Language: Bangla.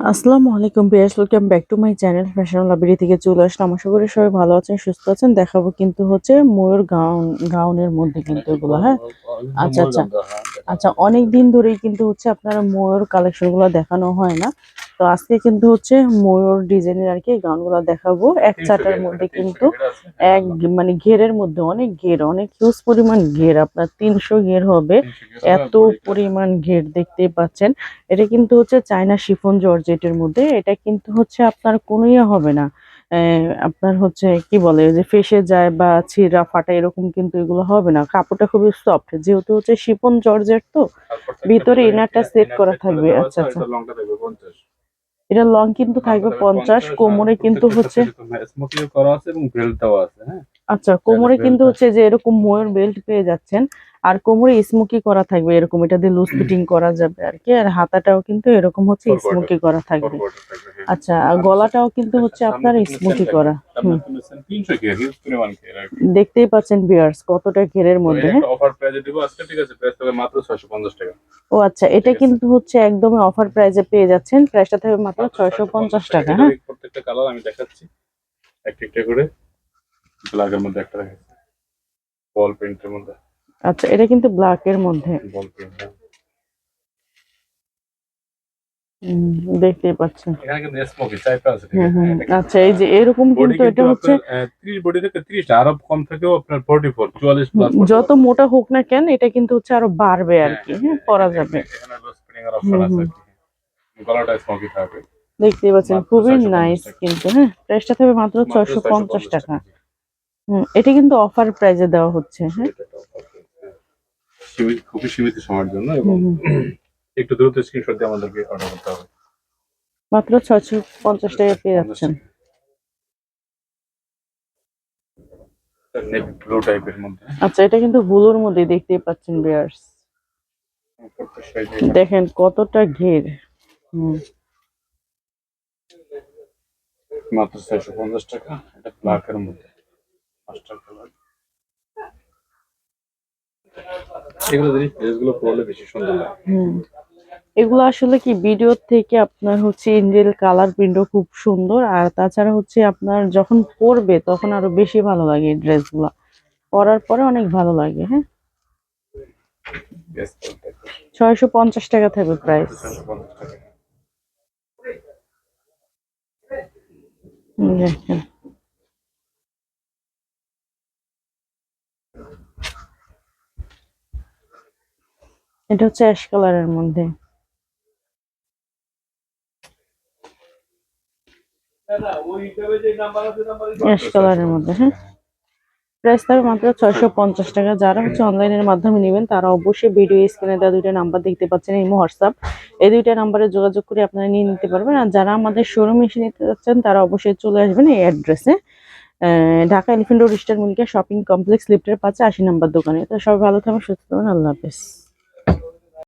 আসসালামু আলাইকুম বিয়ার্স welcome back to my channel fashion library থেকে চলে আসলাম। আশা করি সবাই ভালো আছেন সুস্থ আছেন। দেখাবো কিন্তু হচ্ছে ময়ূর গাউন গাউনের মধ্যে কিন্তু এগুলো হ্যাঁ? আচ্ছা, আচ্ছা। আচ্ছা অনেক দিন ধরেই কিন্তু হচ্ছে আপনারা ময়ূর কালেকশনগুলো দেখানো হয় না। তো আজকে কিন্তু হচ্ছে ময়ূর ডিজাইনের আর কি গাউনগুলো দেখাবো। এক চাটার মধ্যে কিন্তু এক মানে ঘেরের মধ্যে অনেক ঘের অনেক হিউজ পরিমাণ ঘের আপনার তিনশো ঘের হবে। এত পরিমাণ ঘের দেখতে পাচ্ছেন। এটা কিন্তু হচ্ছে চায়না শিফন জর্জেটের মধ্যে এটা কিন্তু হচ্ছে আপনার কোনো ইয়ে হবে না। আপনার হচ্ছে কি বলে যে ফেসে যায় বা ছিঁড়া ফাটা এরকম কিন্তু এগুলো হবে না। কাপড়টা খুবই সফট যেহেতু হচ্ছে শিফন জর্জেট তো ভিতরে ইনারটা সেট করা থাকবে, আচ্ছা, আচ্ছা। এটা লং কিন্তু থাকবে পঞ্চাশ কোমরে কিন্তু হচ্ছে করা আছে এবং বেল্ট দেওয়া আছে হ্যাঁ? আচ্ছা কোমরে কিন্তু হচ্ছে যে এরকম ময়ূর বেল্ট পেয়ে যাচ্ছেন। আর কোমরে স্মোকি করা থাকবে এরকম এটা দিয়ে লুজ ফিটিং করা যাবে আর কি আর হাতাটাও কিন্তু এরকম হচ্ছে। স্মোকি করা থাকবে। হ্যাঁ। আচ্ছা আর গলাটাও কিন্তু হচ্ছে আপনার স্মোকি করা দেখতেই পাচ্ছেন বিয়ার্স কতটা ঘেরের মধ্যে অফার প্রাইজে দিব আজকে ঠিক আছে প্রাইস থাকবে মাত্র ছয়শো পঞ্চাশ টাকা। ও আচ্ছা এটা কিন্তু হচ্ছে একদমই অফার প্রাইজে পেয়ে যাচ্ছেন প্রাইসটা থাকবে মাত্র ছয়শো পঞ্চাশ টাকা হ্যাঁ? প্রত্যেকটা কালার আমি দেখাচ্ছি। একটা একটা করে ব্ল্যাকের মধ্যে একটা দেখাচ্ছি। বল প্রিন্টের মধ্যে। আচ্ছা এটা কিন্তু ব্ল্যাক এর মধ্যে। দেখতেই পাচ্ছেন। আচ্ছা এই যে এরকম কিন্তু এটা হচ্ছে বডি থেকে ত্রিশটা আরও কম থেকেও আপনার ফোর্টি ফোর চুয়াল্লিশ প্লাস যত মোটা হোক না কেন এটা কিন্তু হচ্ছে আরও বাড়বে আর কি। হ্যাঁ পরা যাবে। গলাটা স্মোকি থাকবে। দেখতেই পাচ্ছেন খুবই নাইস কিন্তু হ্যাঁ প্রাইসটা থাকবে মাত্র মাত্র ছয়শো পঞ্চাশ 650 টাকা। হুম এটা কিন্তু অফার প্রাইজে দেওয়া হচ্ছে হ্যাঁ। সীমিত খুবই সীমিত সময়ের জন্য এবং একটু দ্রুত স্ক্রিনশট দিয়ে আমাদেরকে অর্ডার করতে হবে। মাত্র ছয়শো পঞ্চাশ টাকা পেয়ে যাচ্ছেন। ব্লু টাইপের মধ্যে। আচ্ছা এটা কিন্তু ব্লুর মধ্যে দেখতেই পাচ্ছেন বিয়ার্স দেখেন কতটা ঘের। হুম। মাত্র ছয়শো পঞ্চাশ টাকা এটা ব্ল্যাক এর মধ্যে। মাস্টার কালার এগুলো জিনিস ড্রেসগুলো পরলে বেশি সুন্দর লাগে। হুম। এগুলো আসলে কি ভিডিও থেকে আপনার হচ্ছে ইন্ডিয়াল কালার প্রিন্টও খুব সুন্দর আর তাছাড়া হচ্ছে আপনার যখন পরবে তখন আরও বেশি ভালো লাগে এই ড্রেসগুলো। পরার পরে অনেক ভালো লাগে হ্যাঁ? ছয়শো পঞ্চাশ টাকা থাকবে প্রাইস দেখেন। এটা হচ্ছে অ্যাশ কালারের মধ্যে। অ্যাশ মধ্যে হ্যাঁ। প্রাইস মাত্র ছয়শো পঞ্চাশ টাকা। যারা হচ্ছে মাধ্যমে তারা অবশ্যই ভিডিও দুইটা নাম্বার দেখতে পাচ্ছেন হোয়াটসঅ্যাপ। দুইটা নাম্বারে যোগাযোগ করে আপনারা নিয়ে নিতে পারবেন। আর যারা আমাদের শোরুমে এসে নিতে যাচ্ছেন, তারা অবশ্যই চলে আসবেন এই অ্যাড্রেসে। ঢাকা এলিফেন্ট রোড স্টার মিল্কের শপিং কমপ্লেক্স, লিফটের পাশে আশি নাম্বার দোকানে। তো সবাই ভালো থাকবেন, সুস্থ থাকবেন। আল্লাহ হাফেজ।